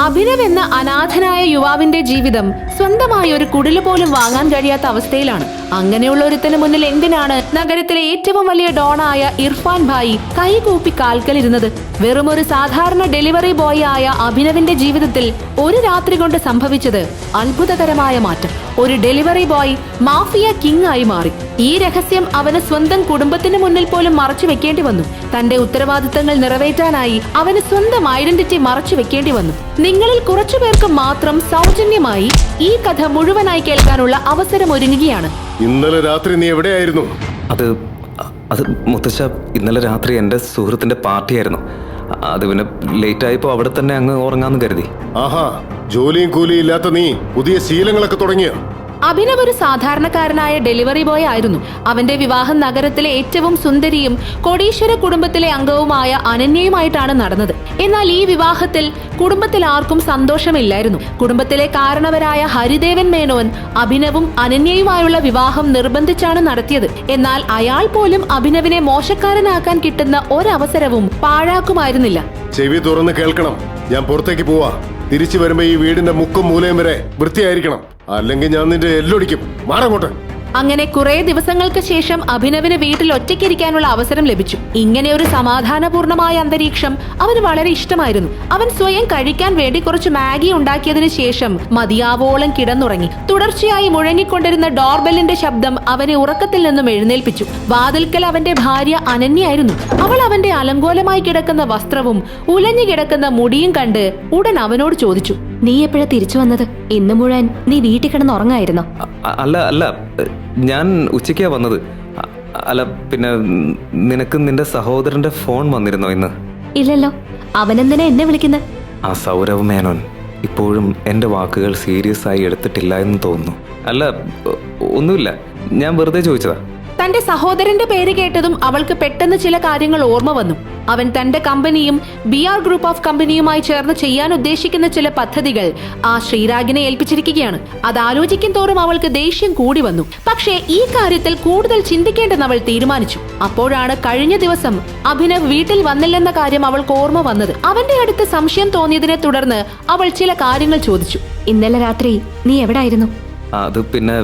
അഭിനവ് എന്ന അനാഥനായ യുവാവിന്റെ ജീവിതം സ്വന്തമായി ഒരു കുടിൽ പോലും വാങ്ങാൻ കഴിയാത്ത അവസ്ഥയിലാണ്. അങ്ങനെയുള്ള ഒരുത്തിന് മുന്നിൽ എന്തിനാണ് നഗരത്തിലെ ഏറ്റവും വലിയ ഡോണായ ഇർഫാൻ ഭായി കൈകൂപ്പി കാൽക്കലിരുന്നത്? വെറും ഒരു സാധാരണ ഡെലിവറി ബോയ് ആയ അഭിനവിന്റെ ജീവിതത്തിൽ ഒരു രാത്രി കൊണ്ട് സംഭവിച്ചത് അത്ഭുതകരമായ മാറ്റം. ഒരു ഡെലിവറി ബോയ് മാഫിയ കിങ് ആയി മാറി. ഈ രഹസ്യം അവന് സ്വന്തം കുടുംബത്തിന് മുന്നിൽ പോലും മറച്ചു വെക്കേണ്ടി വന്നു. തന്റെ ഉത്തരവാദിത്തങ്ങൾ നിറവേറ്റാനായി അവന് സ്വന്തം ഐഡന്റിറ്റി മറച്ചു വെക്കേണ്ടി വന്നു. നിങ്ങളിൽ കുറച്ചുപേർക്ക് മാത്രം സൗജന്യമായി ഈ കഥ മുഴുവനായി കേൾക്കാനുള്ള അവസരം ഒരുങ്ങുകയാണ്. ഇന്നലെ രാത്രി നീ എവിടെയായിരുന്നു? അത് അത് മുത്തശ്ശ ഇന്നലെ രാത്രി എന്റെ സുഹൃത്തിന്റെ പാർട്ടിയായിരുന്നു. അത് പിന്നെ ലേറ്റ് ആയപ്പോൾ അവിടെ തന്നെ അങ്ങ് ഉറങ്ങാന്ന് കരുതി. ആഹാ ജോലിയും കൂലിയും ഇല്ലാത്ത നീ പുതിയ ശീലങ്ങളൊക്കെ തുടങ്ങിയോ? അഭിനവ് ഒരു സാധാരണക്കാരനായ ഡെലിവറി ബോയ് ആയിരുന്നു. അവന്റെ വിവാഹം നഗരത്തിലെ ഏറ്റവും സുന്ദരിയും കോടീശ്വര കുടുംബത്തിലെ അംഗവുമായ അനന്യയുമായിട്ടാണ് നടന്നത്. എന്നാൽ ഈ വിവാഹത്തിൽ കുടുംബത്തിൽ ആർക്കും സന്തോഷമില്ലായിരുന്നു. കുടുംബത്തിലെ കാരണവരായ ഹരിദേവൻ മേനോൻ അഭിനവും അനന്യയുമായുള്ള വിവാഹം നിർബന്ധിച്ചാണ് നടത്തിയത്. എന്നാൽ അയാൾ പോലും അഭിനവിനെ മോശക്കാരനാക്കാൻ കിട്ടുന്ന ഒരവസരവും പാഴാക്കുമായിരുന്നില്ല. ചെവി തുറന്ന് കേൾക്കണം. ഞാൻ പുറത്തേക്ക് പോവാ. തിരിച്ചു വരുമ്പോ ഈ വീടിന്റെ മുക്കും മൂലയും വരെ വൃത്തിയായിരിക്കണം. അല്ലെങ്കിൽ ഞാൻ നിന്റെ എല്ലൊടിക്കും. അങ്ങനെ കുറെ ദിവസങ്ങൾക്ക് ശേഷം അഭിനവിന് വീട്ടിൽ ഒറ്റയ്ക്കിരിക്കാനുള്ള അവസരം ലഭിച്ചു. ഇങ്ങനെ ഒരു സമാധാനപൂർണമായ അന്തരീക്ഷം അവന് വളരെ ഇഷ്ടമായിരുന്നു. അവൻ സ്വയം കഴിക്കാൻ വേണ്ടി കുറച്ച് മാഗി ഉണ്ടാക്കിയതിനു ശേഷം മതിയാവോളം കിടന്നുറങ്ങി. തുടർച്ചയായി മുഴങ്ങിക്കൊണ്ടിരുന്ന ഡോർബെല്ലിന്റെ ശബ്ദം അവനെ ഉറക്കത്തിൽ നിന്നും എഴുന്നേൽപ്പിച്ചു. വാതിൽക്കൽ അവന്റെ ഭാര്യ അനന്യായിരുന്നു അവൾ അവന്റെ അലങ്കോലമായി കിടക്കുന്ന വസ്ത്രവും ഉലഞ്ഞു കിടക്കുന്ന മുടിയും കണ്ട് ഉടൻ അവനോട് ചോദിച്ചു നീ എപ്പോഴാ തിരിച്ചു വന്നത്? ഇന്ന് മുഴുവൻ നീ വീട്ടിൽ കിടന്ന് ഉറങ്ങായിരുന്നോ? അല്ല അല്ല. ഞാൻ ഉച്ചയ്ക്കാ വന്നത്. അല്ല പിന്നെ നിനക്ക് നിന്റെ സഹോദരന്റെ ഫോൺ വന്നിരുന്നോ ഇന്ന്? ഇല്ലല്ലോ. അവനെന്തിനാ എന്നെ വിളിക്കുന്നത്? ആ സൗരവ് മേനോൻ ഇപ്പോഴും എന്റെ വാക്കുകൾ സീരിയസ് ആയി എടുത്തിട്ടില്ല എന്ന് തോന്നുന്നു. അല്ല ഒന്നുമില്ല. ഞാൻ വെറുതെ ചോദിച്ചതാ. തന്റെ സഹോദരന്റെ പേര് കേട്ടതും അവൾക്ക് പെട്ടെന്ന് ചില കാര്യങ്ങൾ ഓർമ്മ വന്നു. അവൻ തന്റെ കമ്പനിയും ബി ആർ ഗ്രൂപ്പ് ഓഫ് കമ്പനിയുമായി ചേർന്ന് ചെയ്യാൻ ഉദ്ദേശിക്കുന്ന ചില പദ്ധതികൾ ആ ശ്രീരാഗിനെ ഏൽപ്പിച്ചിരിക്കുകയാണ്. അത് ആലോചിക്കും തോറും അവൾക്ക് ദേഷ്യം കൂടി വന്നു. പക്ഷേ ഈ കാര്യത്തിൽ കൂടുതൽ ചിന്തിക്കേണ്ടെന്ന് അവൾ തീരുമാനിച്ചു. അപ്പോഴാണ് കഴിഞ്ഞ ദിവസം അഭിനവ് വീട്ടിൽ വന്നില്ലെന്ന കാര്യം അവൾക്ക് ഓർമ്മ വന്നത്. അവന്റെ അടുത്ത് സംശയം തോന്നിയതിനെ തുടർന്ന് അവൾ ചില കാര്യങ്ങൾ ചോദിച്ചു. ഇന്നലെ രാത്രി നീ എവിടായിരുന്നു? അത് പിന്നെ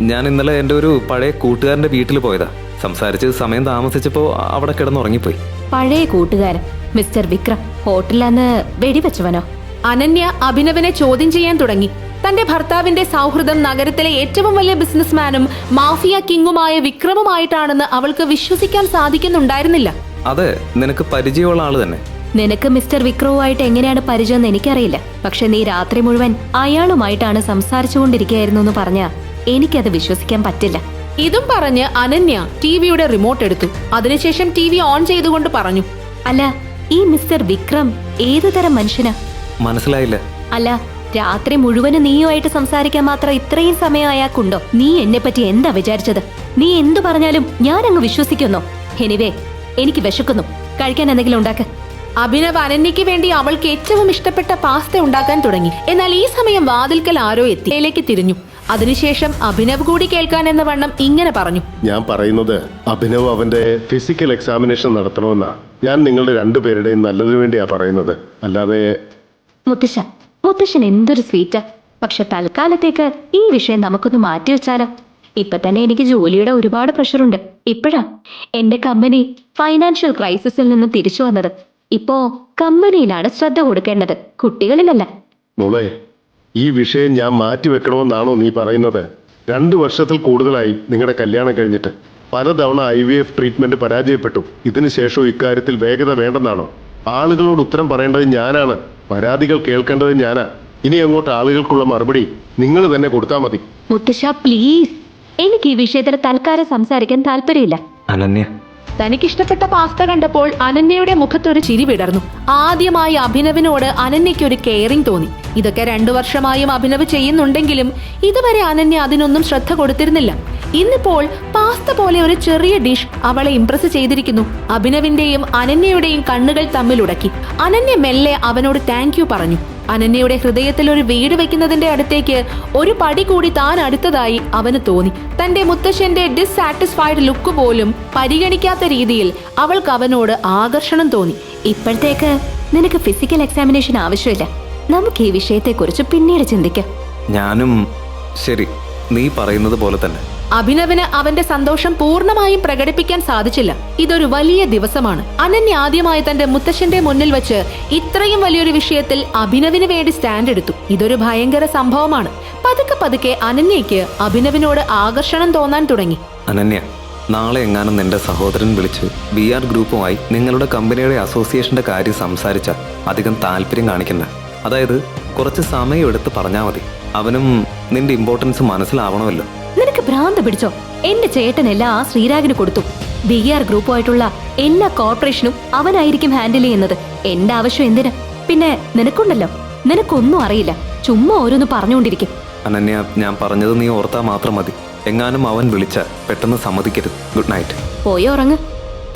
ഞാൻ ഇന്നലെ എന്റെ ഒരു പഴയ കൂട്ടുകാരന്റെ വീട്ടിൽ പോയതാ. സംസാരിച്ച് സമയം താമസിച്ചപ്പോൾ അവിടെ കിടന്നുറങ്ങിപ്പോയി. പഴയ കൂട്ടുകാരൻ മിസ്റ്റർ വിക്രം ഹോട്ടലിലാന്ന് വെടിവെച്ചവനോ? അനന്യ അഭിനവനെ ചോദ്യം ചെയ്യാൻ തുടങ്ങി. തന്റെ ഭർത്താവിന്റെ സൗഹൃദം നഗരത്തിലെ ഏറ്റവും വലിയ ബിസിനസ്മാനും മാഫിയ കിങ്ങുമായ വിക്രമുമായിട്ടാണെന്ന് അവൾക്ക് വിശ്വസിക്കാൻ സാധിക്കുന്നുണ്ടായിരുന്നില്ല. അതെ നിനക്ക് പരിചയമുള്ള ആൾ തന്നെ. നിനക്ക് മിസ്റ്റർ വിക്രവുമായിട്ട് എങ്ങനെയാണ് പരിചയം എന്ന് എനിക്കറിയില്ല. പക്ഷെ നീ രാത്രി മുഴുവൻ അയാളുമായിട്ടാണ് സംസാരിച്ചുകൊണ്ടിരിക്കുകയായിരുന്നു എന്ന് പറഞ്ഞാ എനിക്കത് വിശ്വസിക്കാൻ പറ്റില്ല. ഇതും പറഞ്ഞ് അനന്യ ടിവിയുടെ റിമോട്ട് എടുത്തു. അതിനുശേഷം ടി വി ഓൺ ചെയ്തുകൊണ്ട് പറഞ്ഞു. അല്ല ഈ മിസ്റ്റർ വിക്രം ഏതു തരം മനുഷ്യനാ? മനസ്സിലായില്ല. അല്ല രാത്രി മുഴുവനും നീയുമായിട്ട് സംസാരിക്കാൻ മാത്രം ഇത്രയും സമയം അയാൾക്കുണ്ടോ? നീ എന്നെ പറ്റി എന്താ വിചാരിച്ചത്? നീ എന്തു പറഞ്ഞാലും ഞാൻ അങ്ങ് വിശ്വസിക്കുന്നോ. എനിവേ എനിക്ക് വിശക്കുന്നു. കഴിക്കാൻ എന്തെങ്കിലും ഉണ്ടാക്ക. അഭിനവ് അനന്യക്ക് വേണ്ടി അവൾക്ക് ഏറ്റവും ഇഷ്ടപ്പെട്ട പാസ്ത ഉണ്ടാക്കാൻ തുടങ്ങി. എന്നാൽ ഈ സമയം വാതിൽക്കൽ ആരോ എത്തി. അതിലേക്ക് തിരിഞ്ഞു. അതിനുശേഷം അഭിനവ് കൂടി കേൾക്കാൻ എന്ന വണ്ണം ഇങ്ങനെ പറഞ്ഞു. ഞാൻ പറയുന്നത് അഭിനവ് അവന്റെ ഫിസിക്കൽ എക്സാമിനേഷൻ നടത്തണമെന്നാ. ഞാൻ നിങ്ങളുടെ രണ്ടുപേരുടെയും നല്ലതിനു വേണ്ടിയാ പറയുന്നത്. അല്ലാതെ മുത്തശ്ശ മുത്തശ്ശൻ എന്തൊരു സ്വീറ്റാ പക്ഷെ തൽക്കാലത്തേക്ക് ഈ വിഷയം നമുക്കൊന്ന് മാറ്റി വെച്ചാലോ? ഇപ്പൊ തന്നെ എനിക്ക് ജോലിയുടെ ഒരുപാട് പ്രഷറുണ്ട് ഇപ്പോഴാ എന്റെ കമ്പനി ഫൈനാൻഷ്യൽ ക്രൈസിസിൽ നിന്ന് തിരിച്ചു വന്നത്. ഇപ്പോ കമ്പനിയിലാണ് ശ്രദ്ധ കൊടുക്കേണ്ടത്. കുട്ടികളിലല്ല. മോളെ ഈ വിഷയം ഞാൻ മാറ്റിവെക്കണമെന്നാണോ നീ പറയുന്നത്? രണ്ടു വർഷത്തിൽ കൂടുതലായി നിങ്ങളുടെ കല്യാണം കഴിഞ്ഞിട്ട്. പലതവണ ഐ വി എഫ് ട്രീറ്റ്മെന്റ് പരാജയപ്പെട്ടു. ഇതിനുശേഷവും ഇക്കാര്യത്തിൽ വേഗത വേണ്ടെന്നാണോ? ആളുകളോട് ഉത്തരം പറയേണ്ടത് ഞാനാണ്. പരാതികൾ കേൾക്കേണ്ടത് ഞാനാ. ഇനി അങ്ങോട്ട് ആളുകൾക്കുള്ള മറുപടി നിങ്ങൾ തന്നെ കൊടുത്താൽ മതി. മുത്തശ്ശ പ്ലീസ് എനിക്ക് ഈ വിഷയത്തിൽ തൽക്കാലം സംസാരിക്കാൻ താല്പര്യമില്ല. അനന്യ തനിക്കിഷ്ടപ്പെട്ട പാസ്ത കണ്ടപ്പോൾ അനന്യയുടെ മുഖത്തൊരു ചിരി വിടർന്നു. ആദ്യമായി അഭിനവിനോട് അനന്യയ്ക്ക് ഒരു കെയറിംഗ് തോന്നി. ഇതൊക്കെ രണ്ടു വർഷമായും അഭിനവ് ചെയ്യുന്നുണ്ടെങ്കിലും ഇതുവരെ അനന്യ അതിനൊന്നും ശ്രദ്ധ കൊടുത്തിരുന്നില്ല. ഇന്നിപ്പോൾ പാസ്ത പോലെ ഒരു ചെറിയ ഡിഷ് അവളെ ഇംപ്രസ് ചെയ്തിരിക്കുന്നു. അഭിനവിന്റെയും അനന്യയുടെയും കണ്ണുകൾ തമ്മിൽ ഉടക്കി. അനന്യ മെല്ലെ അവനോട് താങ്ക് പറഞ്ഞു. അനന്യയുടെ ഹൃദയത്തിൽ ഒരു വീട് വെക്കുന്നതിന്റെ അടുത്തേക്ക് ഒരു പടി കൂടി താൻ അടുത്തതായി അവന് തോന്നി. തന്റെ മുത്തശ്ശന്റെ ഡിസ്സാറ്റിസ്ഫൈഡ് ലുക്ക് പോലും പരിഗണിക്കാത്ത രീതിയിൽ അവൾക്ക് അവനോട് ആകർഷണം തോന്നി. ഇപ്പോഴത്തേക്ക് നിനക്ക് ഫിസിക്കൽ എക്സാമിനേഷൻ ആവശ്യമില്ല. നമുക്ക് ഈ വിഷയത്തെക്കുറിച്ച് പിന്നീട് ചിന്തിക്കാം. ഞാനും ശരി നീ പറയുന്നത് പോലെ തന്നെ. അഭിനവിന് അവന്റെ സന്തോഷം പൂർണമായും പ്രകടിപ്പിക്കാൻ സാധിച്ചില്ല. ഇതൊരു വലിയ ദിവസമാണ്. അനന്യ ആദ്യമായി തന്റെ മുത്തശ്ശന്റെ മുന്നിൽ വെച്ച് ഇത്രയും വലിയൊരു വിഷയത്തിൽ അഭിനവിന് വേണ്ടി സ്റ്റാൻഡ് എടുത്തു. ഇതൊരു ഭയങ്കര സംഭവമാണ്. പതുക്കെ പതുക്കെ അനന്യയ്ക്ക് അഭിനവിനോട് ആകർഷണം തോന്നാൻ തുടങ്ങി. അനന്യ നാളെ എങ്ങാനും നിന്റെ സഹോദരൻ വിളിച്ച് ബി ആർ ഗ്രൂപ്പുമായി നിങ്ങളുടെ കമ്പനിയുടെ അസോസിയേഷന്റെ കാര്യം സംസാരിച്ച അധികം താല്പര്യം കാണിക്കണ്ട. അതായത് കുറച്ച് സമയം എടുത്ത് പറഞ്ഞാൽ മതി. അവനും നിന്റെ ഇമ്പോർട്ടൻസ് മനസ്സിലാവണമല്ലോ. നിനക്ക് ഭ്രാന്ത് പിടിച്ചോ? എന്റെ ചേട്ടനെല്ലാം ആ ശ്രീരാഗിന് കൊടുത്തു. ബി ആർ ഗ്രൂപ്പുമായിട്ടുള്ള എല്ലാ കോർപ്പറേഷനും അവനായിരിക്കും ഹാൻഡിൽ ചെയ്യുന്നത്. എന്റെ ആവശ്യം എന്തിന്? പിന്നെ നിനക്കുണ്ടല്ലോ. നിനക്കൊന്നും അറിയില്ല. ചുമ്മാ ഓരോന്ന് പറഞ്ഞുകൊണ്ടിരിക്കും. അനന്യ ഞാൻ പറഞ്ഞത് നീ ഓർത്താ മാത്രം മതി. എങ്ങാനും അവൻ വിളിച്ച പെട്ടെന്ന് സമ്മതിക്കരുത്. Good night. പോയി ഉറങ്ങ്.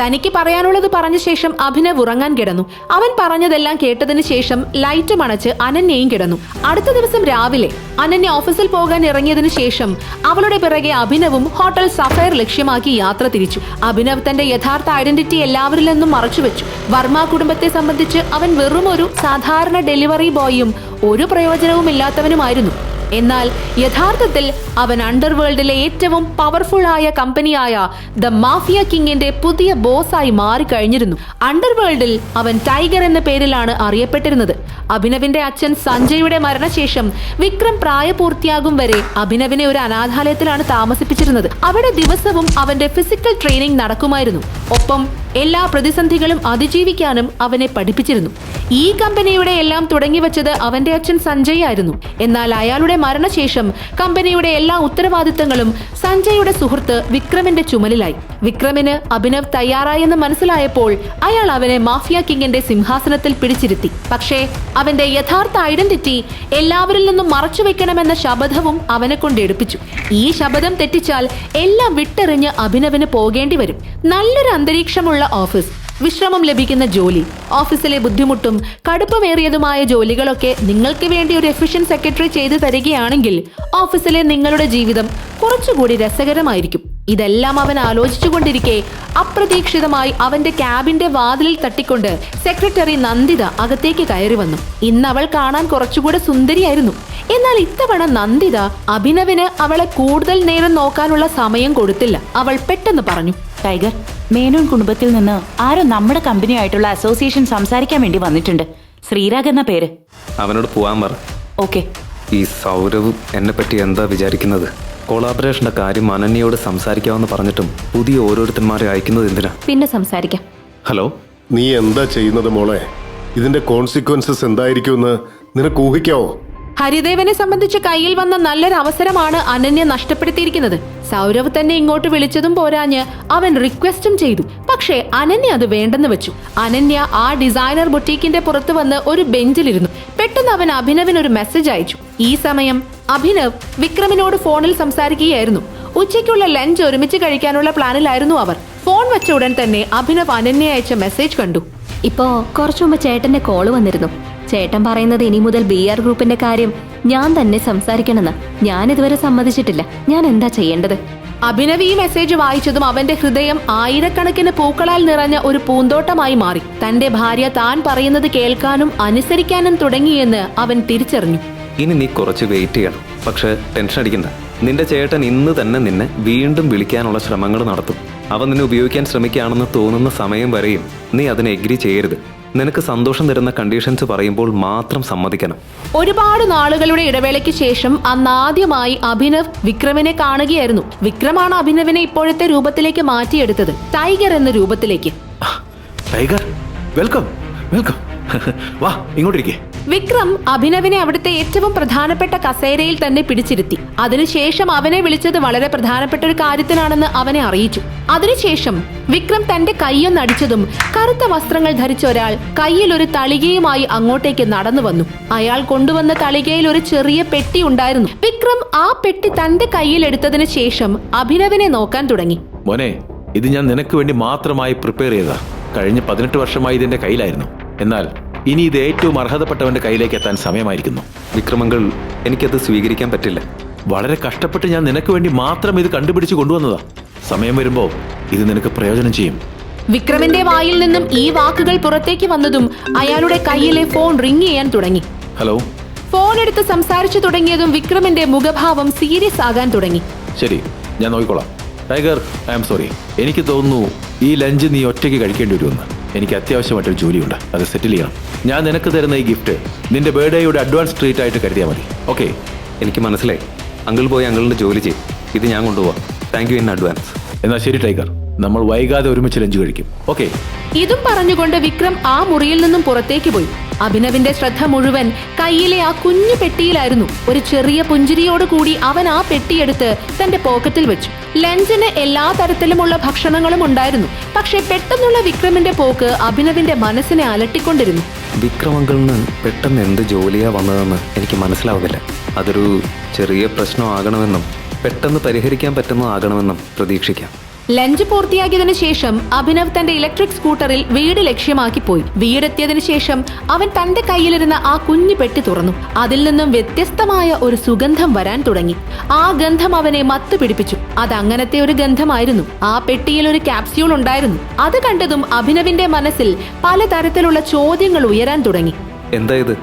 തനിക്ക് പറയാനുള്ളത് പറഞ്ഞ ശേഷം അഭിനവ് ഉറങ്ങാൻ കിടന്നു. അവൻ പറഞ്ഞതെല്ലാം കേട്ടതിന് ശേഷം ലൈറ്റ് മണച്ച് അനന്യയും കിടന്നു. അടുത്ത ദിവസം രാവിലെ അനന്യ ഓഫീസിൽ പോകാൻ ഇറങ്ങിയതിനു ശേഷം അവളുടെ പിറകെ അഭിനവും ഹോട്ടൽ സഫയർ ലക്ഷ്യമാക്കി യാത്ര തിരിച്ചു. അഭിനവ് തന്റെ യഥാർത്ഥ ഐഡന്റിറ്റി എല്ലാവരിൽ നിന്നും മറച്ചുവെച്ചു. വർമ്മ കുടുംബത്തെ സംബന്ധിച്ച് അവൻ വെറും ഒരു സാധാരണ ഡെലിവറി ബോയും ഒരു പ്രയോജനവും ഇല്ലാത്തവനുമായിരുന്നു എന്നാൽ യഥാർത്ഥത്തിൽ അവൻ അണ്ടർവേൾഡിലെ ഏറ്റവും പവർഫുൾ ആയ കമ്പനിയായ ദ മാഫിയ കിങ്ങിന്റെ പുതിയ ബോസായി മാറിക്കഴിഞ്ഞിരുന്നു. അണ്ടർവേൾഡിൽ അവൻ ടൈഗർ എന്ന പേരിലാണ് അറിയപ്പെട്ടിരുന്നത്. അഭിനവിന്റെ അച്ഛൻ സഞ്ജയുടെ മരണശേഷം വിക്രം പ്രായപൂർത്തിയാകും വരെ അഭിനവിനെ ഒരു അനാഥാലയത്തിലാണ് താമസിപ്പിച്ചിരുന്നത്. അവിടെ ദിവസവും അവന്റെ ഫിസിക്കൽ ട്രെയിനിങ് നടക്കുമായിരുന്നു. ഒപ്പം എല്ലാ പ്രതിസന്ധികളും അതിജീവിക്കാനും അവനെ പഠിപ്പിച്ചിരുന്നു. ഈ കമ്പനിയുടെ എല്ലാം തുടങ്ങിവച്ചത് അവന്റെ അച്ഛൻ സഞ്ജയ് ആയിരുന്നു. എന്നാൽ അയാളുടെ മരണശേഷം കമ്പനിയുടെ എല്ലാ ഉത്തരവാദിത്തങ്ങളും സഞ്ജയുടെ സുഹൃത്ത് വിക്രമിന്റെ ചുമലിലായി. വിക്രമിന് അഭിനവ് തയ്യാറായെന്ന് മനസ്സിലായപ്പോൾ അയാൾ അവനെ മാഫിയ കിങ്ങിന്റെ സിംഹാസനത്തിൽ പിടിച്ചിരുത്തി. പക്ഷേ അവന്റെ യഥാർത്ഥ ഐഡന്റിറ്റി എല്ലാവരിൽ നിന്നും മറച്ചുവെക്കണമെന്ന ശപഥവും അവനെ കൊണ്ട് എടുപ്പിച്ചു. ഈ ശപഥം തെറ്റിച്ചാൽ എല്ലാം വിട്ടെറിഞ്ഞ് അഭിനവിന് പോകേണ്ടി വരും നല്ലൊരു അന്തരീക്ഷമുള്ള ഓഫീസ്. വിശ്രമം ലഭിക്കുന്ന ജോലി. ഓഫീസിലെ ബുദ്ധിമുട്ടും കടുപ്പമേറിയതുമായ ജോലികളൊക്കെ നിങ്ങൾക്ക് വേണ്ടി ഒരു എഫിഷ്യന്റ് സെക്രട്ടറി ചെയ്തു തരികയാണെങ്കിൽ ഓഫീസിലെ നിങ്ങളുടെ ജീവിതം കുറച്ചുകൂടി രസകരമായിരിക്കും. ഇതെല്ലാം അവൻ ആലോചിച്ചുകൊണ്ടിരിക്കെ അപ്രതീക്ഷിതമായി അവന്റെ ക്യാബിന്റെ വാതിലിൽ തട്ടിക്കൊണ്ട് സെക്രട്ടറി നന്ദിത അകത്തേക്ക് കയറി വന്നു. ഇന്ന് അവൾ കാണാൻ കുറച്ചുകൂടെ സുന്ദരിയായിരുന്നു. എന്നാൽ ഇത്തവണ നന്ദിത അഭിനവിന് അവളെ കൂടുതൽ നേരം നോക്കാനുള്ള സമയം കൊടുത്തില്ല. അവൾ പെട്ടെന്ന് പറഞ്ഞു ടൈഗർ മേനോൻ കുടുംബത്തിൽ നിന്ന് ആരോ നമ്മുടെ കമ്പനി ആയിട്ടുള്ള അസോസിയേഷൻ സംസാരിക്കാൻ വേണ്ടി വന്നിട്ടുണ്ട്. ശ്രീരാഗ് എന്ന പേര്. അവനോട് പോവാൻ പറ. ഓക്കെ. ഈ സൗരവ് എന്നെ പറ്റി എന്താ വിചാരിക്കുന്നത്? കൊളാബറേഷന്റെ കാര്യം അനന്യയോട് സംസാരിക്കാമെന്ന് പറഞ്ഞിട്ടും പുതിയ ഓരോരുത്തന്മാരെ അയക്കുന്നത് എന്തിനാ? പിന്നെ സംസാരിക്കാം. ഹലോ? നീ എന്താ ചെയ്യുന്നത് മോളെ? ഇതിന്റെ കോൺസിക്വൻസസ് എന്തായിരിക്കുമെന്ന് നിനക്ക് ഊഹിക്കാവോ? ഹരിദേവനെ സംബന്ധിച്ച് കയ്യിൽ വന്ന നല്ലൊരു അവസരമാണ് അനന്യ നഷ്ടപ്പെടുത്തിയിരിക്കുന്നത്. സൗരവ് തന്നെ ഇങ്ങോട്ട് വിളിച്ചതും പോരാഞ്ഞ് അവൻ റിക്വസ്റ്റും ചെയ്തു. പക്ഷേ അനന്യ അത് വേണ്ടെന്ന് വെച്ചു. അനന്യ ആ ഡിസൈനർ ബുട്ടീക്കിന്റെ പുറത്ത് വന്ന് ഒരു ബെഞ്ചിലിരുന്നു. പെട്ടെന്ന് അവൻ അഭിനവിന് ഒരു മെസ്സേജ് അയച്ചു. ഈ സമയം അഭിനവ് വിക്രമിനോട് ഫോണിൽ സംസാരിക്കുകയായിരുന്നു. ഉച്ചയ്ക്കുള്ള ലഞ്ച് ഒരുമിച്ച് കഴിക്കാനുള്ള പ്ലാനിലായിരുന്നു അവർ. ഫോൺ വെച്ച ഉടൻ തന്നെ അഭിനവ് അനന്യ അയച്ച മെസ്സേജ് കണ്ടു. ഇപ്പോ കുറച്ചു മുമ്പ് ചേട്ടന്റെ കോൾ വന്നിരുന്നു. ചേട്ടൻ പറയുന്നത് ഇനി മുതൽ ബി ആർ ഗ്രൂപ്പിന്റെ കാര്യം ഞാൻ തന്നെ സംസാരിക്കണമെന്ന് ഞാൻ ഇതുവരെ സമ്മതിച്ചിട്ടില്ല. ഞാൻ എന്താ ചെയ്യേണ്ടത്? അഭിനവ് ഈ മെസ്സേജ് വായിച്ചതും അവന്റെ ഹൃദയം ആയിരക്കണക്കിന് പൂക്കളാൽ നിറഞ്ഞ ഒരു പൂന്തോട്ടമായി മാറി. തന്റെ ഭാര്യ താൻ പറയുന്നത് കേൾക്കാനും അനുസരിക്കാനും തുടങ്ങിയെന്ന് അവൻ തിരിച്ചറിഞ്ഞു. ഇനി നീ കുറച്ച് വെയിറ്റ് ചെയ്യണം. പക്ഷെ ടെൻഷൻ അടിക്കണ്ട. നിന്റെ ചേട്ടൻ ഇന്ന് തന്നെ നിന്നെ വീണ്ടും വിളിക്കാനുള്ള ശ്രമങ്ങൾ നടത്തും. അവൻ നിന്നെ ഉപയോഗിക്കാൻ ശ്രമിക്കുകയാണെന്ന് തോന്നുന്ന സമയം വരെയും നീ അതിനെ എഗ്രി ചെയ്യരുത്. നിനക്ക് സന്തോഷം തരുന്ന കണ്ടീഷൻസ് പറയുമ്പോൾ മാത്രം സമ്മതിക്കണം. ഒരുപാട് നാളുകളുടെ ഇടവേളയ്ക്ക് ശേഷം അന്ന് ആദ്യമായി അഭിനവ് വിക്രമിനെ കാണുകയായിരുന്നു. വിക്രമാണ് അഭിനവിനെ ഇപ്പോഴത്തെ രൂപത്തിലേക്ക് മാറ്റിയെടുത്തത്. ടൈഗർ എന്ന രൂപത്തിലേക്ക്. Tiger welcome welcome. വാ ഇങ്ങോട്ടിരിക്കേ. വിക്രം അഭിനവിനെ അവിടുത്തെ ഏറ്റവും പ്രധാനപ്പെട്ട കസേരയിൽ തന്നെ പിടിച്ചിരുത്തി. അതിനുശേഷം അവനെ വിളിച്ചത് വളരെ പ്രധാനപ്പെട്ട ഒരു കാര്യത്തിനാണെന്ന് അവനെ അറിയിച്ചു. അതിനുശേഷം വിക്രം തന്റെ കൈയൊന്നടിച്ചതും കറുത്ത വസ്ത്രങ്ങൾ ധരിച്ച ഒരാൾ കയ്യിൽ ഒരു തളികയുമായി അങ്ങോട്ടേക്ക് നടന്നു വന്നു. അയാൾ കൊണ്ടുവന്ന തളികയിൽ ഒരു ചെറിയ പെട്ടി ഉണ്ടായിരുന്നു. വിക്രം ആ പെട്ടി തന്റെ കയ്യിൽ എടുത്തതിന് ശേഷം അഭിനവിനെ നോക്കാൻ തുടങ്ങി. മോനെ ഇത് ഞാൻ നിനക്ക് വേണ്ടി മാത്രമായി പ്രിപ്പയർ ചെയ്തതാ. കഴിഞ്ഞ പതിനെട്ട് വർഷമായി ഇതിന്റെ കയ്യിലായിരുന്നു. എന്നാൽ ഇനി ഇത് ഏറ്റവും അർഹതപ്പെട്ടവന്റെ കയ്യിലേക്ക് എത്താൻ സമയമായിരിക്കുന്നു. വിക്രമങ്ങൾ എനിക്കത് സ്വീകരിക്കാൻ പറ്റില്ല. വളരെ കഷ്ടപ്പെട്ട് ഞാൻ നിനക്ക് വേണ്ടി മാത്രം ഇത് കണ്ടുപിടിച്ച് കൊണ്ടുവന്നതാ. സമയം വരുമ്പോ ഇത് നിനക്ക് പ്രയോജനം ചെയ്യും. വിക്രമിന്റെ വായിൽ നിന്നും ഈ വാക്കുകൾ പുറത്തേക്ക് വന്നതും അയാളുടെ കയ്യിലെ ഫോൺ റിംഗ് ചെയ്യാൻ തുടങ്ങി. ഹലോ? ഫോൺ എടുത്ത് സംസാരിച്ചു തുടങ്ങിയതും വിക്രമിന്റെ മുഖഭാവം സീരിയസ് ആകാൻ തുടങ്ങി. ശരി ഞാൻ നോക്കിക്കോളാം. Tiger I am sorry. എനിക്ക് തോന്നുന്നു ഈ ലഞ്ച് നീ ഒറ്റയ്ക്ക് കഴിക്കേണ്ടി വരുമെന്ന്. എനിക്ക് അത്യാവശ്യമായിട്ടൊരു ജോലിയുണ്ട്. അത് സെറ്റിൽ ചെയ്യണം. ഞാൻ നിനക്ക് തരുന്ന ഈ ഗിഫ്റ്റ് നിന്റെ ബർത്ത്ഡേയുടെ അഡ്വാൻസ് ട്രീറ്റ് ആയിട്ട് കരുതിയാൽ മതി. ഓക്കെ? എനിക്ക് മനസ്സിലായി. അങ്കിൾ പോയി അങ്കിളിന്റെ ജോലി ചെയ്യും ഇത് ഞാൻ കൊണ്ടുപോവാം. താങ്ക് യു ഇൻ അഡ്വാൻസ് എന്നാൽ ശരി ടൈഗർ. നമ്മൾ വൈകാതെ ഒരുമിച്ച് ലഞ്ച് കഴിക്കും. ഓക്കെ? ഇതും പറഞ്ഞുകൊണ്ട് വിക്രം ആ മുറിയിൽ നിന്നും പുറത്തേക്ക് പോയി. അഭിനവിന്റെ ശ്രദ്ധ മുഴുവൻ കയ്യിലെ ആ കുഞ്ഞു പെട്ടിയിലായിരുന്നു. ഒരു ചെറിയ പുഞ്ചിരിയോട് കൂടി അവൻ ആ പെട്ടിയെടുത്ത് തന്റെ പോക്കറ്റിൽ വെച്ചു. ലഞ്ചിന് എല്ലാ തരത്തിലുമുള്ള ഭക്ഷണങ്ങളും ഉണ്ടായിരുന്നു. പക്ഷെ പെട്ടെന്നുള്ള വിക്രമിന്റെ പോക്ക് അഭിനവിന്റെ മനസ്സിനെ അലട്ടിക്കൊണ്ടിരുന്നു. വിക്രം അങ്കിളിന് പെട്ടെന്ന് എന്ത് ജോലിയാ വന്നതെന്ന് എനിക്ക് മനസ്സിലാവുന്നില്ല. അതൊരു ചെറിയ പ്രശ്നമാകണമെന്നും പെട്ടെന്ന് പരിഹരിക്കാൻ പറ്റുന്നതാകണമെന്നും പ്രതീക്ഷിക്കാം. ലഞ്ച് പൂർത്തിയാക്കിയതിനു ശേഷം അഭിനവ് തന്റെ ഇലക്ട്രിക് സ്കൂട്ടറിൽ വീട് ലക്ഷ്യമാക്കി പോയി. വീടെത്തിയതിനു ശേഷം അവൻ തന്റെ കയ്യിലിരുന്ന ആ കുഞ്ഞു പെട്ടി തുറന്നു. അതിൽ നിന്നും വ്യത്യസ്തമായ ഒരു സുഗന്ധം വരാൻ തുടങ്ങി. ആ ഗന്ധം അവനെ മത്തു പിടിപ്പിച്ചു. അത് അങ്ങനത്തെ ഒരു ഗന്ധമായിരുന്നു. ആ പെട്ടിയിൽ ഒരു ക്യാപ്സ്യൂൾ ഉണ്ടായിരുന്നു. അത് കണ്ടതും അഭിനവിന്റെ മനസ്സിൽ പലതരത്തിലുള്ള ചോദ്യങ്ങൾ ഉയരാൻ തുടങ്ങി. എന്താ ഇത്?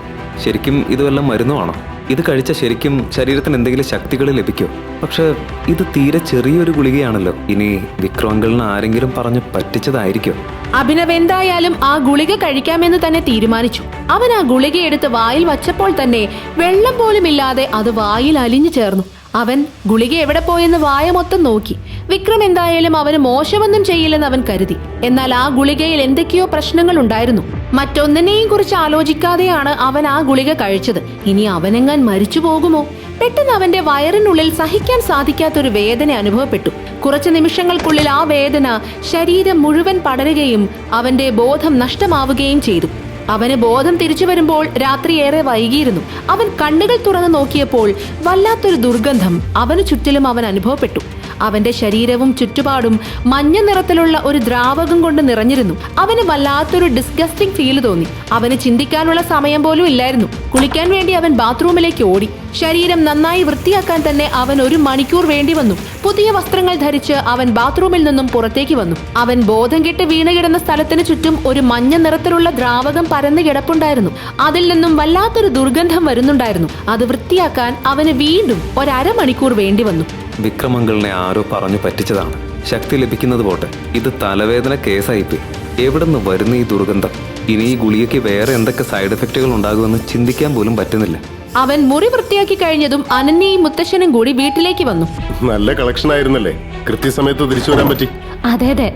ശരിക്കും ഇതുവെല്ലാം മരുന്നുമാണോ ഇത് കഴിച്ച ശരിക്കും ശരീരത്തിന് എന്തെങ്കിലും ശക്തികൾ ലഭിക്കും? പക്ഷെ ഇത് തീരെ ചെറിയൊരു ഗുളികയാണല്ലോ. ഇനി വിക്രമങ്കളിന് ആരെങ്കിലും പറഞ്ഞു പറ്റിച്ചതായിരിക്കും? അഭിനവ് എന്തായാലും ആ ഗുളിക കഴിക്കാമെന്ന് തന്നെ തീരുമാനിച്ചു. അവൻ ആ ഗുളിക എടുത്ത് വായിൽ വച്ചപ്പോൾ തന്നെ വെള്ളം പോലും ഇല്ലാതെ അത് വായിൽ അലിഞ്ഞു ചേർന്നു. അവൻ ഗുളിക എവിടെ പോയെന്ന് വായ മൊത്തം നോക്കി. വിക്രം എന്തായാലും അവന് മോശമൊന്നും ചെയ്യില്ലെന്ന് അവൻ കരുതി. എന്നാൽ ആ ഗുളികയിൽ എന്തൊക്കെയോ പ്രശ്നങ്ങൾ ഉണ്ടായിരുന്നു. മറ്റൊന്നിനെയും കുറിച്ച് ആലോചിക്കാതെയാണ് അവൻ ആ ഗുളിക കഴിച്ചത്. ഇനി അവനെങ്ങാൻ മരിച്ചു പോകുമോ? പെട്ടെന്ന് അവന്റെ വയറിനുള്ളിൽ സഹിക്കാൻ സാധിക്കാത്തൊരു വേദന അനുഭവപ്പെട്ടു. കുറച്ച് നിമിഷങ്ങൾക്കുള്ളിൽ ആ വേദന ശരീരം മുഴുവൻ പടരുകയും അവന്റെ ബോധം നഷ്ടമാവുകയും ചെയ്തു. അവന് ബോധം തിരിച്ചു വരുമ്പോൾ രാത്രി ഏറെ വൈകിയിരുന്നു. അവൻ കണ്ണുകൾ തുറന്നു നോക്കിയപ്പോൾ വല്ലാത്തൊരു ദുർഗന്ധം അവന് ചുറ്റിലും അവൻ അനുഭവപ്പെട്ടു. അവന്റെ ശരീരവും ചുറ്റുപാടും മഞ്ഞ നിറത്തിലുള്ള ഒരു ദ്രാവകം കൊണ്ട് നിറഞ്ഞിരുന്നു. അവന് വല്ലാത്തൊരു ഡിസ്ഗസ്റ്റിംഗ് ഫീൽ തോന്നി. അവന് ചിന്തിക്കാനുള്ള സമയം പോലും ഇല്ലായിരുന്നു. കുളിക്കാൻ വേണ്ടി അവൻ ബാത്റൂമിലേക്ക് ഓടി. ശരീരം നന്നായി വൃത്തിയാക്കാൻ തന്നെ അവൻ ഒരു മണിക്കൂർ വേണ്ടി വന്നു. പുതിയ വസ്ത്രങ്ങൾ ധരിച്ച് അവൻ ബാത്റൂമിൽ നിന്നും പുറത്തേക്ക് വന്നു. അവൻ ബോധം കെട്ട് വീണുകിടന്ന സ്ഥലത്തിന് ചുറ്റും ഒരു മഞ്ഞ നിറത്തിലുള്ള ദ്രാവകം പരന്നു കിടപ്പുണ്ടായിരുന്നു. അതിൽ നിന്നും വല്ലാത്തൊരു ദുർഗന്ധം വരുന്നുണ്ടായിരുന്നു. അത് വൃത്തിയാക്കാൻ അവന് വീണ്ടും ഒരമണിക്കൂർ വേണ്ടി വന്നു. വിക്രം ആരോ പറഞ്ഞു പറ്റിച്ചതാണ്. ശക്തി ലഭിക്കുന്നത് പോട്ടെ. ഇത് തലവേദന കേസായിപ്പോയി. എവിടെ നിന്ന് വരുന്ന ഈ ദുർഗന്ധം? ഇനി ഈ ഗുളികയ്ക്ക് വേറെ എന്തൊക്കെ സൈഡ് എഫക്റ്റുകൾ ഉണ്ടാകുമെന്ന് ചിന്തിക്കാൻ പോലും പറ്റുന്നില്ല. അവൻ മുറി വൃത്തിയാക്കി കഴിഞ്ഞതും അനന്യയും മുത്തശ്ശനും കൂടി വീട്ടിലേക്ക് വന്നു. നല്ല കളക്ഷൻ ആയിരുന്നല്ലേ? കൃത്യസമയത്ത് തിരിച്ചു വരാൻ പറ്റി. അതെ അതെ.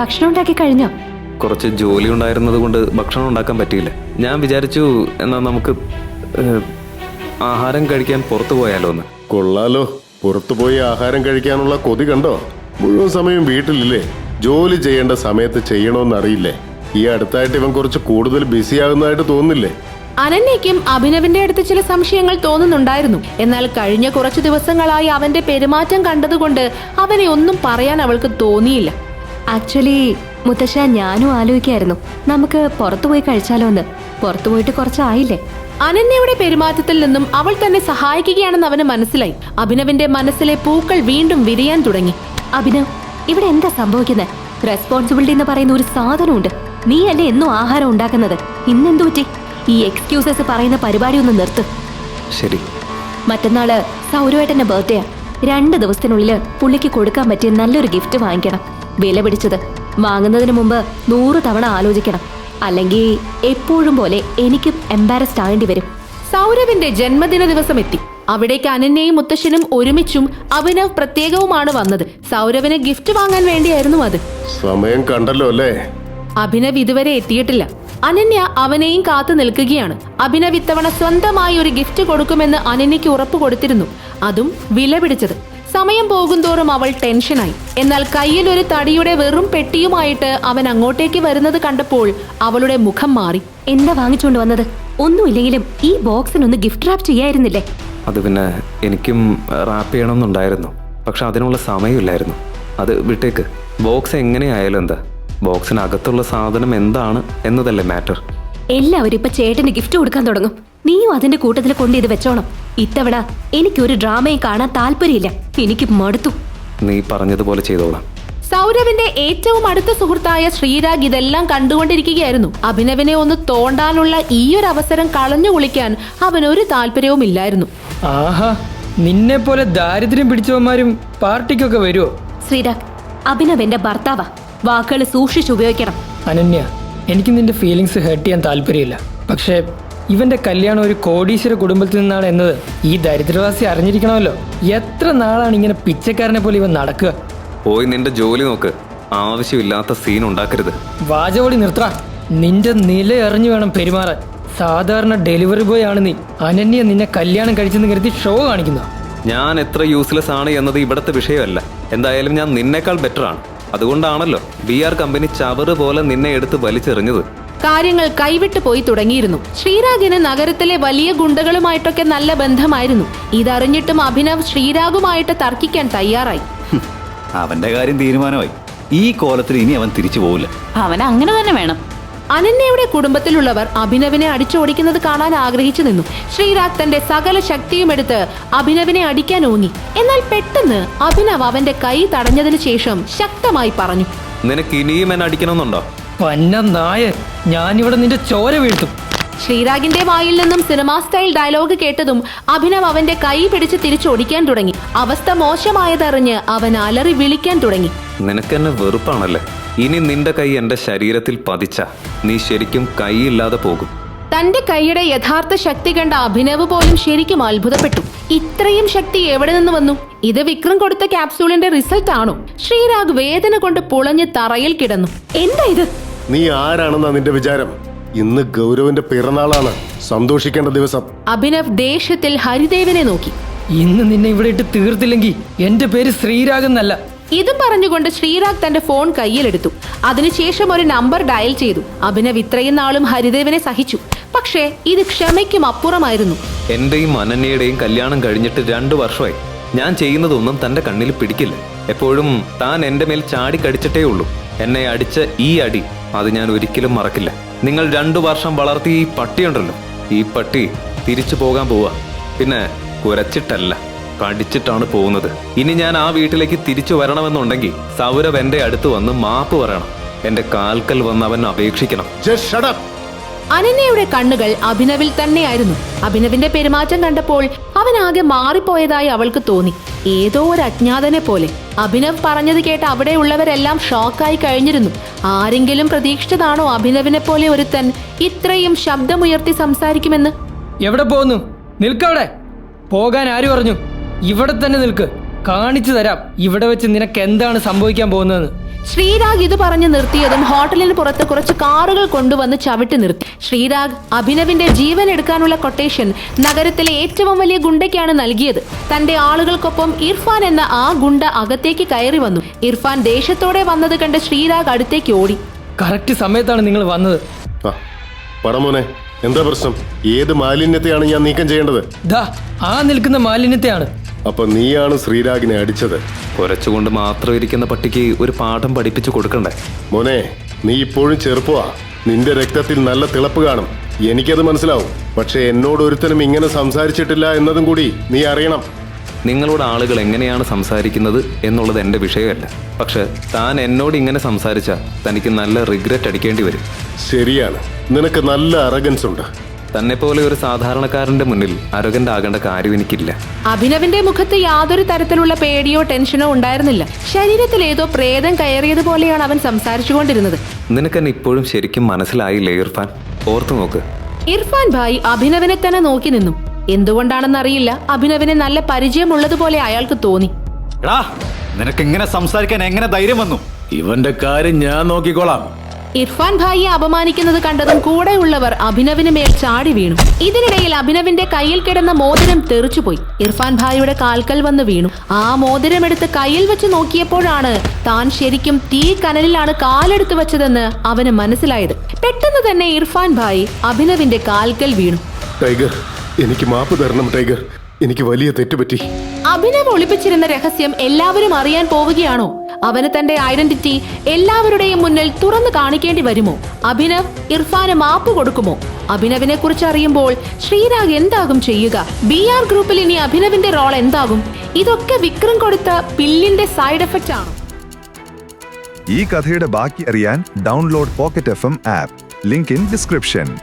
ഭക്ഷണം ഉണ്ടാക്കി കഴിഞ്ഞോ? കുറച്ച് ജോലി ഉണ്ടായിരുന്നത് കൊണ്ട് ഭക്ഷണം ഉണ്ടാക്കാൻ പറ്റിയില്ല. ഞാൻ വിചാരിച്ചു എന്നാ നമുക്ക് ആഹാരം കഴിക്കാൻ പുറത്തു പോയാലോ എന്ന് കൊള്ളാലോ. പുറത്തു പോയി ആഹാരം കഴിക്കാനുള്ള കൊതി കണ്ടോ? മുഴുവൻ സമയം വീട്ടിലില്ലേ? ജോലി ചെയ്യേണ്ട സമയത്ത് ചെയ്യണമെന്നറിയില്ലേ ഈ അടുത്തായിട്ട് ഇവൻ കുറച്ച് കൂടുതൽ ബിസി ആകുന്നതായിട്ട് തോന്നുന്നില്ലേ? അനന്യയ്ക്കും അഭിനവിന്റെ അടുത്ത് ചില സംശയങ്ങൾ തോന്നുന്നുണ്ടായിരുന്നു. എന്നാൽ കഴിഞ്ഞ കുറച്ചു ദിവസങ്ങളായി അവന്റെ പെരുമാറ്റം കണ്ടതുകൊണ്ട് അവനെ ഒന്നും പറയാൻ അവൾക്ക് തോന്നിയില്ല. ആക്ച്വലി മുത്തശ്ശ ഞാനും ആലോചിക്കായിരുന്നു. നമുക്ക് പുറത്തു പോയി കഴിച്ചാലോ എന്ന്. പുറത്തു പോയിട്ട് കുറച്ചായില്ലേ? അനന്യയുടെ പെരുമാറ്റത്തിൽ നിന്നും അവൾ തന്നെ സഹായിക്കുകയാണെന്ന് അവന് മനസ്സിലായി. അഭിനവിന്റെ മനസ്സിലെ പൂക്കൾ വീണ്ടും വിരിയാൻ തുടങ്ങി. അഭിനവ് ഇവിടെ എന്താ സംഭവിക്കുന്നത് റെസ്പോൺസിബിലിറ്റി എന്ന് പറയുന്ന ഒരു സാധനമുണ്ട്. നീ അല്ലേ എന്നും ആഹാരം ഉണ്ടാക്കുന്നത്? ഇന്നെന്തു പറ്റി? ഈ എക്സ്ക്യൂസസ് പറയുന്ന പരിപാടി ഒന്ന് നിർത്ത്. ശരി. മറ്റന്നാൾ സൗരവേട്ടന്റെ ബർത്ത്ഡേ രണ്ട് ദിവസത്തിനുള്ളിൽ പുള്ളിക്ക് കൊടുക്കാൻ പറ്റിയ നല്ലൊരു ഗിഫ്റ്റ് വാങ്ങിക്കണം. വില പിടിച്ചത്. വാങ്ങുന്നതിന് മുമ്പ് നൂറ് തവണ ആലോചിക്കണം. അല്ലെങ്കിൽ എപ്പോഴും പോലെ എനിക്ക് എംബാരസ്ഡ് ആകേണ്ടി വരും. സൗരവിന്റെ ജന്മദിന ദിവസം എത്തി. അവിടേക്ക് അനന്യയും മുത്തശ്ശനും ഒരുമിച്ചും അഭിനവ് പ്രത്യേകവുമാണ് വന്നത്. സൗരവിന് ഗിഫ്റ്റ് വാങ്ങാൻ വേണ്ടിയായിരുന്നു അത്. സമയം കണ്ടല്ലോ അല്ലേ? അഭിനവ് ഇതുവരെ എത്തിയിട്ടില്ല. അനന്യ അവനെയും കാത്തു നിൽക്കുകയാണ്. അഭിനവ് ഇത്തവണ സ്വന്തമായി ഒരു ഗിഫ്റ്റ് കൊടുക്കുമെന്ന് അനന്യയ്ക്ക് ഉറപ്പ് കൊടുത്തിരുന്നു. അതും വില പിടിച്ചത്. സമയം പോകുന്തോറും അവൾ ടെൻഷനായി എന്നാൽ കയ്യിൽ ഒരു തടിയുടെ വെറും പെട്ടിയുമായിട്ട് അവൻ അങ്ങോട്ടേക്ക് വരുന്നത് കണ്ടപ്പോൾ അവളുടെ മുഖം മാറി. എന്താ വാങ്ങിച്ചുകൊണ്ട് വന്നത്? ഒന്നുമില്ലെങ്കിലും ഈ ബോക്സിനൊന്ന് ഗിഫ്റ്റ് റാപ്പ് ചെയ്യായിരുന്നില്ലേ? അത് പിന്നെ എനിക്കും റാപ്പ് ചെയ്യണമെന്നുണ്ടായിരുന്നു. പക്ഷെ അതിനുള്ള സമയമില്ലായിരുന്നു. അത് വിട്ടേക്ക്. ബോക്സ് എങ്ങനെയായാലും എന്താ? ബോക്സിനകത്തുള്ള സാധനം എന്താണ് എന്നതല്ലേ മാറ്റർ? എല്ലാവരും ഇപ്പൊ ചേട്ടന് ഗിഫ്റ്റ് കൊടുക്കാൻ തുടങ്ങും. നീയും അതിന്റെ കൂട്ടത്തിൽ കൊണ്ട് ഇത് വെച്ചോണം. ഇത്തവണ എനിക്കൊരു ഡ്രാമയും കാണാൻ താല്പര്യമില്ല. എനിക്ക് മടുത്തു. നീ പറഞ്ഞതുപോലെ ചെയ്തോളാം. സൗരവിന്റെ ഏറ്റവും അടുത്ത സുഹൃത്തായ ശ്രീരാഗ് ഇതെല്ലാം കണ്ടുകൊണ്ടിരിക്കുകയായിരുന്നു. അഭിനവിനെ ഒന്ന് തോണ്ടാനുള്ള ഈ ഒരു അവസരം കളഞ്ഞു കുളിക്കാൻ അവൻ ഒരു താല്പര്യവും ഇല്ലായിരുന്നു. ആഹാ നിന്നെ പോലെ ദാരിദ്ര്യം പിടിച്ചവന്മാരും പാർട്ടിക്കൊക്കെ വരുമോ ശ്രീരാഗ് അഭിനവ് എന്റെ ഭർത്താവാ. വാക്കുകൾ സൂക്ഷിച്ചുപയോഗിക്കണം അനന്യ എനിക്ക് നിന്റെ ഫീലിങ്സ് ഹേർട്ട് ചെയ്യാൻ താല്പര്യമില്ല. പക്ഷേ ഇവന്റെ കല്യാണം ഒരു കോടീശ്വര കുടുംബത്തിൽ നിന്നാണ് എന്നത്. ഈ ദരിദ്രവാസി അറിഞ്ഞിരിക്കണമല്ലോ. എത്ര നാളാണ് ഇങ്ങനെ പിച്ചക്കാരനെ പോലെ ഇവൻ നടക്കുക? പോയി നിന്റെ ജോലി നോക്ക്. ആവശ്യമില്ലാത്ത സീൻ ഉണ്ടാക്കരുത്. വാചകോടി നിർത്ത. നിന്റെ നില അറിഞ്ഞു വേണം പെരുമാറാൻ. സാധാരണ ഡെലിവറി ബോയ് ആണ് നീ. അനന്യ നിന്നെ കല്യാണം കഴിച്ചെന്ന് കരുതി ഷോ കാണിക്കുന്നു. ഞാൻ എത്ര യൂസ്ലെസ് ആണ് എന്നത് ഇവിടത്തെ വിഷയമല്ല. എന്തായാലും ഞാൻ നിന്നേക്കാൾ ബെറ്റർ ആണ്. അതുകൊണ്ടാണല്ലോ ബി ആർ കമ്പനി ചവറ് പോലെ നിന്നെ എടുത്ത് വലിച്ചെറിഞ്ഞത്. കാര്യങ്ങൾ കൈവിട്ടു പോയി തുടങ്ങിയിരുന്നു. ശ്രീരാഗിന് നഗരത്തിലെ വലിയ ഗുണ്ടകളുമായിട്ടൊക്കെ നല്ല ബന്ധമായിരുന്നു. ഇതറിഞ്ഞിട്ടും അഭിനവ് ശ്രീരാഗുമായിട്ട് തർക്കിക്കാൻ തയ്യാറായി. അവന്റെ കാര്യം തീരുമാനമായി. ഈ കോലത്തിൽ ഇനി അവൻ തിരിച്ചു പോവില്ല. അവൻ അങ്ങനെ തന്നെ വേണം. അനന്യയുടെ കുടുംബത്തിലുള്ളവർ അഭിനവിനെ അടിച്ചോടിക്കുന്നത് കാണാൻ ആഗ്രഹിച്ചു നിന്നു. ശ്രീരാഗ് തന്റെ സകല ശക്തിയും എടുത്ത് അഭിനവിനെ അടിക്കാൻ ഓങ്ങി. എന്നാൽ പെട്ടെന്ന് അഭിനവ് അവന്റെ കൈ തടഞ്ഞതിനു ശേഷം ശക്തമായി പറഞ്ഞു. നിനക്ക് ഇനിയും എന്നെ അടിക്കണമെന്നുണ്ടോ? പന്ന നായ ഞാനിവിടെ നിന്റെ ചോര വീഴ്ത്തും. ശ്രീരാഗിന്റെ വായിൽ നിന്നും സിനിമാ സ്റ്റൈൽ ഡയലോഗ് കേട്ടതും അഭിനവ് അവന്റെ കൈ പിടിച്ച് തിരിച്ചോടിക്കാൻ തുടങ്ങി. അവസ്ഥ മോശമായതറിഞ്ഞ് അവൻ അലറി വിളിക്കാൻ തുടങ്ങി. നിനക്കെന്നെ വെറുപ്പാണല്ലേ? ഇനി നിന്റെ കൈ എന്റെ ശരീരത്തിൽ പതിച്ച. നീ ശരിക്കും കൈയില്ലാതെ പോകും. തന്റെ കൈയുടെ യഥാർത്ഥ ശക്തി കണ്ട അഭിനവ് പോലും ശരിക്കും അത്ഭുതപ്പെട്ടു. ഇത്രയും ശക്തി എവിടെ നിന്ന് വന്നു? ഇത് വിക്രം കൊടുത്ത ക്യാപ്സൂളിന്റെ റിസൾട്ട് ആണോ? ശ്രീരാഗ് വേദന കൊണ്ട് പുളഞ്ഞ് തറയിൽ കിടന്നു. എന്താ ഇത്? നീ ആരാണെന്നാ നിന്റെ വിചാരം? ഇന്ന് ഗൗരവന്റെ പിറന്നാളാണ്. സന്തോഷിക്കേണ്ട ദിവസം. അഭിനവ് ദേഷ്യത്തിൽ ഹരിദേവിനെ നോക്കി. ഇന്ന് നിന്നെ ഇവിടെ ഇട്ട് തീർത്തില്ലെങ്കിൽ എന്റെ പേര് ശ്രീരാഗ് എന്നല്ല. ഇതും പറഞ്ഞുകൊണ്ട് ശ്രീരാഗ് തന്റെ ഫോൺ കയ്യിലെടുത്തു. അതിനുശേഷം ഒരു നമ്പർ ഡയൽ ചെയ്തു. അഭിനവ് ഇത്രയും നാളും ഹരിദേവനെ സഹിച്ചു. പക്ഷേ ഇത് ക്ഷമയ്ക്കും അപ്പുറമായിരുന്നു. എന്റെയും അനന്യയുടെയും കല്യാണം കഴിഞ്ഞിട്ട് രണ്ടു വർഷമായി. ഞാൻ ചെയ്യുന്നതൊന്നും തന്റെ കണ്ണിൽ പിടിക്കില്ല. എപ്പോഴും താൻ എന്റെ മേൽ ചാടിക്കടിച്ചിട്ടേ ഉള്ളൂ. എന്നെ അടിച്ച ഈ അടി അത് ഞാൻ ഒരിക്കലും മറക്കില്ല. നിങ്ങൾ രണ്ടു വർഷം വളർത്തിയ ഈ പട്ടിയുണ്ടല്ലോ. ഈ പട്ടി തിരിച്ചു പോകാൻ പോവാ. പിന്നെ കുരച്ചിട്ടല്ല. കടിച്ചിട്ടാണ് പോകുന്നത്. ഇനി ഞാൻ ആ വീട്ടിലേക്ക് തിരിച്ചു വരണമെന്നുണ്ടെങ്കിൽ സൗരവ് എന്റെ അടുത്ത് വന്ന് മാപ്പ് പറയണം. എന്റെ കാൽക്കൽ വന്ന് അവൻ അപേക്ഷിക്കണം. അനന്യയുടെ കണ്ണുകൾ അഭിനവിൽ തന്നെയായിരുന്നു. അഭിനവിന്റെ പെരുമാറ്റം കണ്ടപ്പോൾ അവൻ ആകെ മാറിപ്പോയതായി അവൾക്ക് തോന്നി. ഏതോ ഒരു അജ്ഞാതനെ പോലെ. അഭിനവ് പറഞ്ഞത് കേട്ട് അവിടെയുള്ളവരെല്ലാം ഷോക്കായി കഴിഞ്ഞിരുന്നു. ആരെങ്കിലും പ്രതീക്ഷിച്ചതാണോ അഭിനവിനെ പോലെ ഒരുത്തൻ ഇത്രയും ശബ്ദമുയർത്തി സംസാരിക്കുമെന്ന്? എവിടെ പോകുന്നു നിൽക്കവിടെ പോകാൻ ആര് പറഞ്ഞു? ഇവിടെ തന്നെ നിൽക്ക്. കാണിച്ചു തരാം. ഇവിടെ വെച്ച് നിനക്ക് എന്താണ് സംഭവിക്കാൻ പോകുന്നതെന്ന്. ശ്രീരാഗ് ഇത് പറഞ്ഞു നിർത്തിയതും ഹോട്ടലിന് പുറത്ത് കുറച്ച് കാറുകൾ കൊണ്ടുവന്ന് ചവിട്ടി നിർത്തി. ശ്രീരാഗ് അഭിനവിന്റെ ജീവൻ എടുക്കാനുള്ള കൊട്ടേഷൻ നഗരത്തിലെ ഏറ്റവും വലിയ ഗുണ്ടയ്ക്കാണ് നൽകിയത്. തന്റെ ആളുകൾക്കൊപ്പം ഇർഫാൻ എന്ന ആ ഗുണ്ട അകത്തേക്ക് കയറി വന്നു. ഇർഫാൻ ദേഷ്യത്തോടെ വന്നത് കണ്ട് ശ്രീരാഗ് അടുത്തേക്ക് ഓടി. കറക്റ്റ് സമയത്താണ് നിങ്ങൾ വന്നത്. ആ, പറ മോനെ. എന്താ പ്രശ്നം? ഏത് മാലിന്യത്തെയാണ് ഞാൻ നീക്കം ചെയ്യേണ്ടത്? ദാ ആ നിൽക്കുന്ന മാലിന്യത്തെയാണ്. അപ്പൊ നീയാണ് ശ്രീരാഗിനെ അടിച്ചത്? കുരച്ചുകൊണ്ട് മാത്രം ഇരിക്കുന്ന പട്ടിക്ക് ഒരു പാഠം പഠിപ്പിച്ചു കൊടുക്കണ്ടേ? മോനെ നീ ഇപ്പോഴും ചെറുപ്പമാ നിന്റെ രക്തത്തിൽ നല്ല തിളപ്പ് കാണും. എനിക്കത് മനസ്സിലാവും. പക്ഷെ എന്നോട് ഒരുത്തനും ഇങ്ങനെ സംസാരിച്ചിട്ടില്ല എന്നതും കൂടി നീ അറിയണം. നിങ്ങളോട് ആളുകൾ എങ്ങനെയാണ് സംസാരിക്കുന്നത് എന്നുള്ളത് എന്റെ വിഷയമല്ല. പക്ഷെ താൻ എന്നോട് ഇങ്ങനെ സംസാരിച്ച തനിക്ക് നല്ല റിഗ്രറ്റ് അടിക്കേണ്ടി വരും. ശരിയാണ്. നിനക്ക് നല്ല അറഗൻസ് ഉണ്ട്. തന്നെ പോലെ ഒരു സാധാരണക്കാരന്റെ മുന്നിൽ അരകന്റെ ആകേണ്ട കാര്യം എനിക്കില്ല. അഭിനവിന്റെ മുഖത്ത് യാതൊരു തരത്തിലുള്ള പേടിയോ ടെൻഷനോ ഉണ്ടായിരുന്നില്ല. ശരീരത്തിൽ ഏതോ പ്രേതം കയറിയതുപോലെയാണ് അവൻ സംസാരിച്ചുകൊണ്ടിരുന്നത്. നിനക്കെന്നെ ഇപ്പോഴും ശരിക്കും മനസ്സിലായില്ലേ ഇർഫാൻ? ഓർത്തു നോക്ക്. ഇർഫാൻ ഭായ് അഭിനവിനെ തന്നെ നോക്കി നിന്നു. എന്തുകൊണ്ടാണെന്നറിയില്ല. അഭിനവിനെ നല്ല പരിചയമുള്ളതുപോലെ അയാൾക്ക് തോന്നി. എടാ നിനക്ക് ഇങ്ങനെ സംസാരിക്കാൻ എങ്ങനെ ധൈര്യം വന്നു? ഇവന്റെ കാര്യം ഞാൻ നോക്കിക്കോളാം. ഇർഫാൻ ഭായിയെ അപമാനിക്കുന്നത് കണ്ടതും കൂടെയുള്ളവർ അഭിനവിന് മേൽ ചാടി വീണു. ഇതിനിടയിൽ അഭിനവിന്റെ കയ്യിൽ കിടന്ന മോതിരം തെറിച്ചുപോയി. ഇർഫാൻ ഭായിയുടെ കാൽക്കൽ വന്ന് വീണു. ആ മോതിരം എടുത്ത് കയ്യിൽ വെച്ച് നോക്കിയപ്പോഴാണ് താൻ ശരിക്കും തീ കനലിലാണ് കാലെടുത്ത് വെച്ചതെന്ന് അവന് മനസ്സിലായത്. പെട്ടെന്ന് തന്നെ ഇർഫാൻ ഭായി അഭിനവിന്റെ കാൽക്കൽ വീണു. എനിക്ക് മാപ്പ് തരണം ടൈഗർ. എനിക്ക് വലിയ തെറ്റുപറ്റി. അഭിനവ് ഒളിപ്പിച്ചിരുന്ന രഹസ്യം എല്ലാവരും അറിയാൻ പോവുകയാണോ? അവന് തന്റെ ഐഡന്റിറ്റി എല്ലാവരുടെയും മുന്നിൽ തുറന്നു കാണിക്കേണ്ടി വരുമോ? അഭിനവ് ഇർഫാന് മാപ്പ് കൊടുക്കുമോ? അഭിനവിനെ കുറിച്ച് അറിയുമ്പോൾ ശ്രീരാഗ് എന്താകും ചെയ്യുക? ബി ആർ ഗ്രൂപ്പിൽ ഇനി അഭിനവിന്റെ റോൾ എന്താകും? ഇതൊക്കെ വിക്രം കൊടുത്ത പില്ലിന്റെ സൈഡ് എഫക്റ്റ് ആണ്? ഈ കഥയുടെ ബാക്കി അറിയാൻ download Pocket F M app link in description